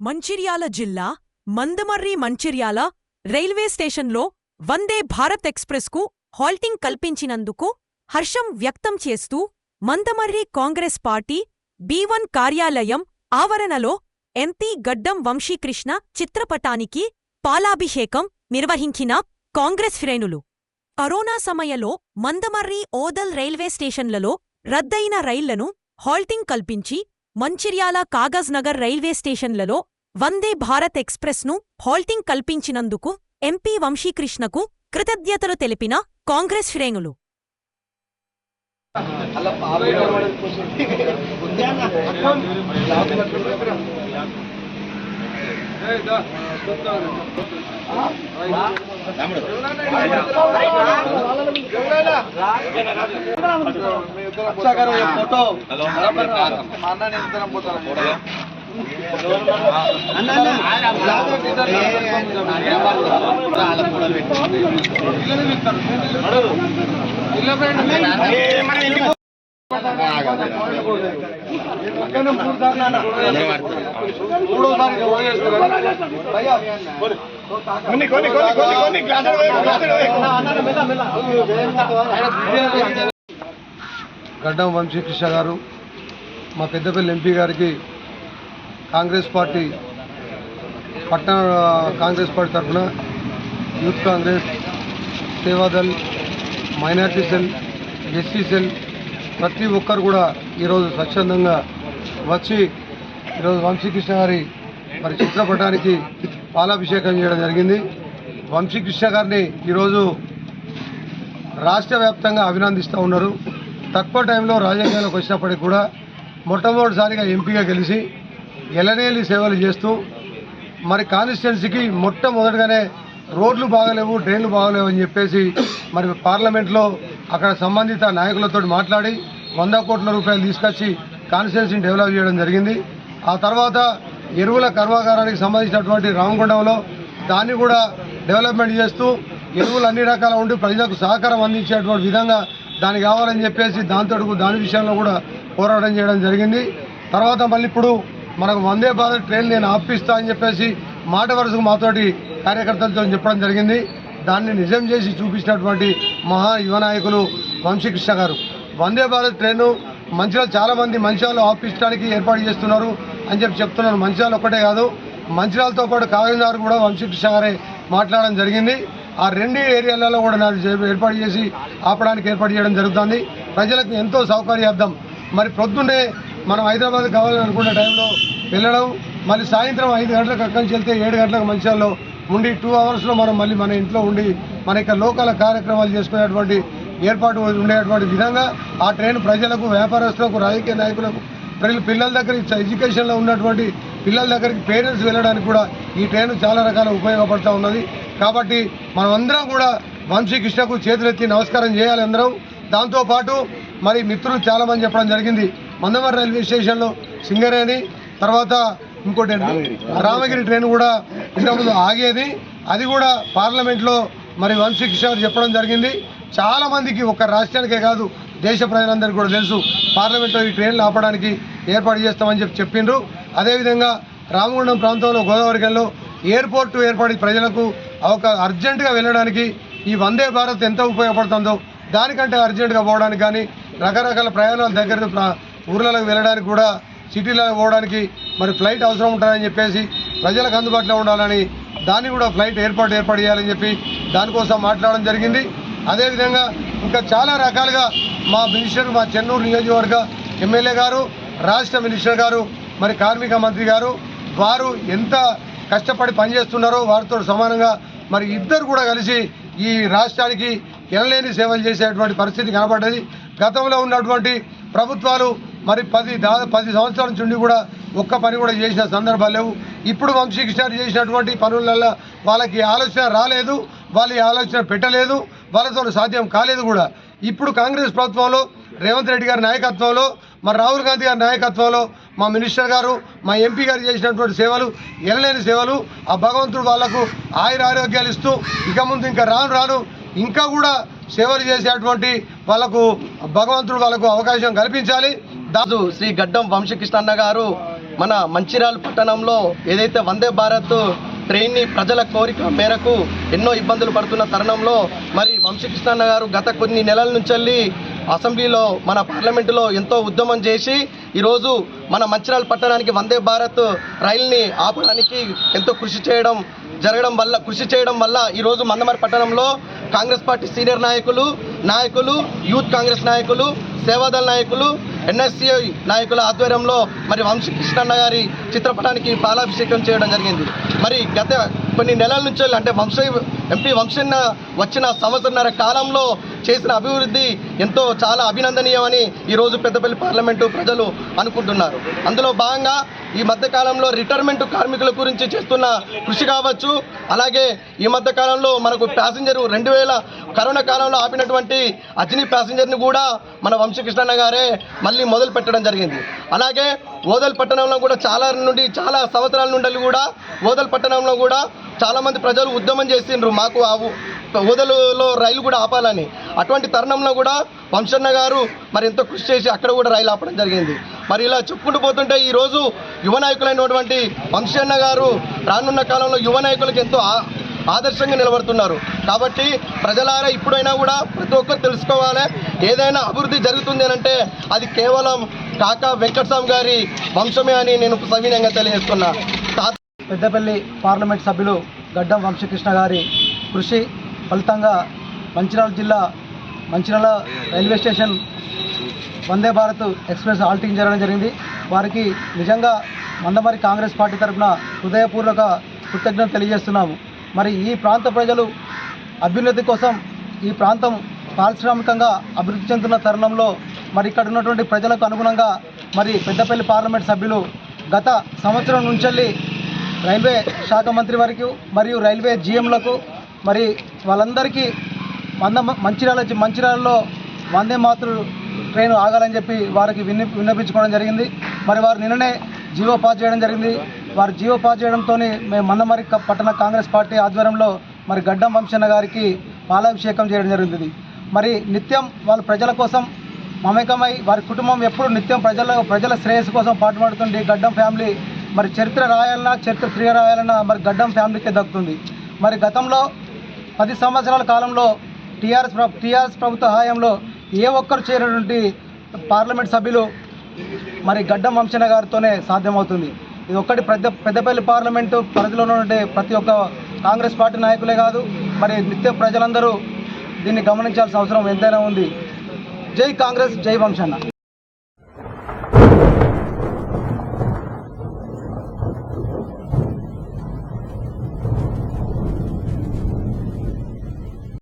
మంచిర్యాల జిల్లా మందమర్రి మంచిర్యాల రైల్వే స్టేషన్లో వందే భారత్ ఎక్స్ప్రెస్కు హాల్టింగ్ కల్పించినందుకు హర్షం వ్యక్తం చేస్తూ మందమర్రి కాంగ్రెస్ పార్టీ బీవన్ కార్యాలయం ఆవరణలో ఎంపీ గడ్డం వంశీకృష్ణ చిత్రపటానికి పాలాభిషేకం నిర్వహించిన కాంగ్రెస్ శ్రేణులు. కరోనా సమయంలో మందమర్రి ఓదల్ రైల్వే స్టేషన్లలో రద్దయిన రైళ్ళను హాల్టింగ్ కల్పించి మంచిర్యాల కాగజ్ నగర్ రైల్వే స్టేషన్లలో వందే భారత్ ఎక్స్ప్రెస్ను హాల్టింగ్ కల్పించినందుకు ఎంపీ వంశీకృష్ణకు కృతజ్ఞతలు తెలిపిన కాంగ్రెస్ శ్రేణులు. ఫోటో. మా అన్న నేను పోతాను మూడోసారి కొన్ని కొన్ని కొన్ని కొన్ని కొన్ని గడ్డం వంశీకృష్ణ గారు మా పెద్దపల్లి ఎంపీ గారికి కాంగ్రెస్ పార్టీ పట్టణ కాంగ్రెస్ పార్టీ తరఫున youth Congress Sevadal minority cell SC cell ప్రతి ఒక్కరు కూడా ఈరోజు స్వచ్ఛందంగా వచ్చి ఈరోజు వంశీకృష్ణ గారి మరి చిత్రపటానికి పాలాభిషేకం చేయడం జరిగింది. వంశీకృష్ణ గారిని ఈరోజు రాష్ట్ర వ్యాప్తంగా అభినందిస్తూ ఉన్నారు. తక్కువ టైంలో రాజకీయాల్లోకి వచ్చినప్పటికి కూడా మొట్టమొదటిసారిగా ఎంపీగా గెలిచి ఎలనేలి సేవలు చేస్తూ మరి కాన్స్టిట్యున్సీకి మొట్టమొదటిగానే రోడ్లు బాగలేవు డ్రైన్లు బాగలేవు అని చెప్పేసి మరి పార్లమెంట్లో అక్కడ సంబంధిత నాయకులతో మాట్లాడి వంద కోట్ల రూపాయలు తీసుకొచ్చి కాన్స్టిట్యున్సీని డెవలప్ చేయడం జరిగింది. ఆ తర్వాత ఎరువుల కర్మాగారానికి సంబంధించినటువంటి రామగుండంలో దాన్ని కూడా డెవలప్మెంట్ చేస్తూ ఎరువులు అన్ని రకాల ఉండి ప్రజలకు సహకారం అందించేటువంటి విధంగా దానికి కావాలని చెప్పేసి దాంతో దాని విషయంలో కూడా పోరాటం చేయడం జరిగింది. తర్వాత మళ్ళీ ఇప్పుడు మనకు వందే భారత్ ట్రైన్ నేను ఆపిస్తా అని చెప్పేసి మాట వరుసకు మాతోటి కార్యకర్తలతో చెప్పడం జరిగింది. దాన్ని నిజం చేసి చూపించినటువంటి మహా యువ నాయకులు వంశీకృష్ణ గారు. వందే భారత్ ట్రైను మంచిర్యాల చాలామంది మంచిర్యాలు మంచిర్యాలలో ఆపించడానికి ఏర్పాటు చేస్తున్నారు అని చెప్పి చెప్తున్నారు. మంచిర్యాల ఒక్కటే కాదు మంచిర్యాలతో పాటు కాగజనగర్ కూడా వంశీకృష్ణ గారే మాట్లాడడం జరిగింది. ఆ రెండు ఏరియాలలో కూడా నాకు ఏర్పాటు చేసి ఆపడానికి ఏర్పాటు చేయడం జరుగుతుంది. ప్రజలకు ఎంతో సౌకర్యార్థం. మరి ప్రొద్దునే మనం హైదరాబాద్ కావాలని టైంలో వెళ్ళడం మళ్ళీ సాయంత్రం ఐదు గంటలకు అక్కడి నుంచి వెళ్తే ఏడు గంటలకు మంచిర్యాలలో ఉండి టూ అవర్స్లో మనం మళ్ళీ మన ఇంట్లో ఉండి మన యొక్క లోకల్ కార్యక్రమాలు చేసుకునేటువంటి ఏర్పాటు ఉండేటువంటి విధంగా ఆ ట్రైన్ ప్రజలకు వ్యాపారస్తులకు రాజకీయ నాయకులకు ప్రజలు పిల్లల దగ్గరికి ఎడ్యుకేషన్లో ఉన్నటువంటి పిల్లల దగ్గరికి పేరెంట్స్ వెళ్ళడానికి కూడా ఈ ట్రైన్ చాలా రకాల ఉపయోగపడుతూ ఉన్నది. కాబట్టి మనమందరం కూడా వంశీకృష్ణకు చేతులెత్తి నమస్కారం చేయాలి అందరం. దాంతోపాటు మరి మిత్రులు చాలామంది చెప్పడం జరిగింది. మందమరి రైల్వే స్టేషన్లో సింగరేణి తర్వాత ఇంకోటి? రామగిరి. ట్రైన్ కూడా ఇంతకుముందు ఆగేది. అది కూడా పార్లమెంట్లో మరి వంశీకృష్ణ గారు చెప్పడం జరిగింది. చాలా మందికి ఒక రాష్ట్రానికే కాదు దేశ ప్రజలందరికీ కూడా తెలుసు పార్లమెంట్లో ఈ ట్రైన్లు ఆపడానికి ఏర్పాటు చేస్తామని చెప్పి చెప్పిండ్రు. అదేవిధంగా రామగుండం ప్రాంతంలో గోదావరికంలో ఎయిర్పోర్ట్ ఏర్పడి ప్రజలకు ఒక అర్జెంటుగా వెళ్ళడానికి ఈ వందే భారత్ ఎంత ఉపయోగపడుతుందో దానికంటే అర్జెంటుగా పోవడానికి కానీ రకరకాల ప్రయాణాల దగ్గర ఊర్లలో వెళ్ళడానికి కూడా సిటీలకు పోవడానికి మరి ఫ్లైట్ అవసరం ఉంటుందని చెప్పేసి ప్రజలకు అందుబాటులో ఉండాలని దాన్ని కూడా ఫ్లైట్ ఏర్పాటు ఏర్పాటు చేయాలని చెప్పి దానికోసం మాట్లాడడం జరిగింది. అదేవిధంగా ఇంకా చాలా రకాలుగా మా మినిస్టర్ మా చెన్నూరు నియోజకవర్గ ఎమ్మెల్యే గారు రాష్ట్ర మినిస్టర్ గారు మరి కార్మిక మంత్రి గారు వారు ఎంత కష్టపడి పనిచేస్తున్నారో వారితో సమానంగా మరి ఇద్దరు కూడా కలిసి ఈ రాష్ట్రానికి ఎనలేని సేవలు చేసేటువంటి పరిస్థితి కనబడ్డది. గతంలో ఉన్నటువంటి ప్రభుత్వాలు మరి పది దాదాపు పది సంవత్సరాల నుంచి కూడా ఒక్క పని కూడా చేసిన సందర్భాలు లేవు. ఇప్పుడు వంశీకృష్ణ చేసినటువంటి పనులలో వాళ్ళకి ఆలోచన రాలేదు వాళ్ళు ఈ ఆలోచన పెట్టలేదు వాళ్ళతో సాధ్యం కాలేదు కూడా. ఇప్పుడు కాంగ్రెస్ ప్రభుత్వంలో రేవంత్ రెడ్డి గారి నాయకత్వంలో మా రాహుల్ గాంధీ గారి నాయకత్వంలో మా మినిస్టర్ గారు మా ఎంపీ గారు చేసినటువంటి సేవలు ఎనలేని సేవలు ఆ భగవంతుడు వాళ్ళకు ఆయుర ఆరోగ్యాలు ఇస్తూ ఇక ముందు ఇంకా రాను రాను ఇంకా కూడా సేవలు చేసేటువంటి వాళ్ళకు భగవంతుడు వాళ్ళకు అవకాశం కల్పించాలి. దాదు శ్రీ గడ్డం వంశకృష్ణ అన్న గారు మన మంచిర్యాల పట్టణంలో ఏదైతే వందే భారత్ ట్రైన్ని ప్రజల కోరిక మేరకు ఎన్నో ఇబ్బందులు పడుతున్న తరుణంలో మరి వంశకృష్ణన్న గారు గత కొన్ని నెలల నుంచి అసెంబ్లీలో మన పార్లమెంటులో ఎంతో ఉద్యమం చేసి ఈరోజు మన మంచిర్యాల పట్టణానికి వందే భారత్ రైల్ని ఆపడానికి ఎంతో కృషి చేయడం జరగడం వల్ల కృషి చేయడం వల్ల ఈరోజు మందమర పట్టణంలో కాంగ్రెస్ పార్టీ సీనియర్ నాయకులు నాయకులు యూత్ కాంగ్రెస్ నాయకులు సేవాదళ నాయకులు ఎన్ఎస్సీ నాయకుల ఆధ్వర్యంలో మరి వంశకృష్ణన్న గారి చిత్రపటానికి పాలాభిషేకం చేయడం జరిగింది. మరి గత కొన్ని నెలల నుంచి అంటే వంశ ఎంపీ వంశన్న వచ్చిన సంవత్సరన్నర కాలంలో చేసిన అభివృద్ధి ఎంతో చాలా అభినందనీయమని ఈరోజు పెద్దపల్లి పార్లమెంటు ప్రజలు అనుకుంటున్నారు. అందులో భాగంగా ఈ మధ్యకాలంలో రిటైర్మెంట్ కార్మికుల గురించి చేస్తున్న కృషి కావచ్చు అలాగే ఈ మధ్యకాలంలో మనకు ప్యాసింజర్ రెండు వేల కరోనా కాలంలో ఆపినటువంటి అజ్ని ప్యాసింజర్ని కూడా మన వంశకృష్ణన్న గారే మళ్ళీ మొదలు పెట్టడం జరిగింది. అలాగే ఓదల్ పట్టణంలో కూడా చాలా నుండి చాలా సంవత్సరాల నుండి కూడా ఓదల్ పట్టణంలో కూడా చాలామంది ప్రజలు ఉద్యమం చేసిండ్రు. మాకు ఆ ఊదలలో రైలు కూడా ఆపాలని. అటువంటి తరుణంలో కూడా వంశన్న గారు మరి ఎంతో కృషి చేసి అక్కడ కూడా రైలు ఆపడం జరిగింది. మరి ఇలా చెప్పుకుంటూ పోతుంటే ఈరోజు యువ నాయకులైనటువంటి వంశన్న గారు రానున్న కాలంలో యువ నాయకులకు ఎంతో ఆదర్శంగా నిలబడుతున్నారు. కాబట్టి ప్రజలారా ఇప్పుడైనా కూడా ప్రతి ఒక్కరు తెలుసుకోవాలి. ఏదైనా అభివృద్ధి జరుగుతుంది అంటే అది కేవలం కాకా వెంకటస్వామి గారి వంశమే అని నేను సవినయంగా తెలియజేస్తున్నా. పెద్దపల్లి పార్లమెంట్ సభ్యులు గడ్డం వంశకృష్ణ గారి కృషి ఫలితంగా మంచిర్యాల జిల్లా Mancherial railway station Vande Bharat express halting జరగడం జరిగింది. వారికి నిజంగా మందమరి కాంగ్రెస్ పార్టీ తరఫున హృదయపూర్వక కృతజ్ఞత తెలియజేస్తున్నాము. మరి ఈ ప్రాంత ప్రజలు అభ్యున్నతి కోసం ఈ ప్రాంతం పారిశ్రామికంగా అభివృద్ధి చెందుతున్న తరుణంలో మరి ఇక్కడ ఉన్నటువంటి ప్రజలకు అనుగుణంగా మరి పెద్దపల్లి పార్లమెంట్ సభ్యులు గత సంవత్సరం నుంచి రైల్వే శాఖ మంత్రి వరకు మరియు రైల్వే జీఎంలకు మరి వాళ్ళందరికీ వంద మంచిర్యాల మంచిర్యాలలో వందే మాతృ ట్రైన్ ఆగాలని చెప్పి వారికి విన్న విన్నపించుకోవడం జరిగింది. మరి వారు నిన్ననే జీవో పాస్ చేయడం జరిగింది. వారు జీవో పాస్ చేయడంతో మేము మందమరి పట్టణ కాంగ్రెస్ పార్టీ ఆధ్వర్యంలో మరి గడ్డం వంశన్న గారికి పాలాభిషేకం చేయడం జరిగింది. మరి నిత్యం వాళ్ళ ప్రజల కోసం మమేకమై వారి కుటుంబం ఎప్పుడు నిత్యం ప్రజల ప్రజల శ్రేయస్సు కోసం పాటుపడుతుంది గడ్డం ఫ్యామిలీ మరి చరిత్ర రాయాలన్నా చరిత్ర క్రియ రాయాలన్నా మరి గడ్డం ఫ్యామిలీకే దక్కుతుంది. మరి గతంలో పది సంవత్సరాల కాలంలో టీఆర్ఎస్ టీఆర్ఎస్ ప్రభుత్వ హయాంలో ఏ ఒక్కరు చేరినటువంటి పార్లమెంట్ సభ్యులు మరి గడ్డం వంశన గారితోనే సాధ్యమవుతుంది. ఇది ఒక్కటి పెద్ద పెద్దపల్లి పార్లమెంటు పరిధిలో ఉన్నటువంటి ప్రతి ఒక్క కాంగ్రెస్ పార్టీ నాయకులే కాదు మరి నిత్య ప్రజలందరూ దీన్ని గమనించాల్సిన అవసరం ఎంతైనా ఉంది. జై కాంగ్రెస్ జై వంశన్న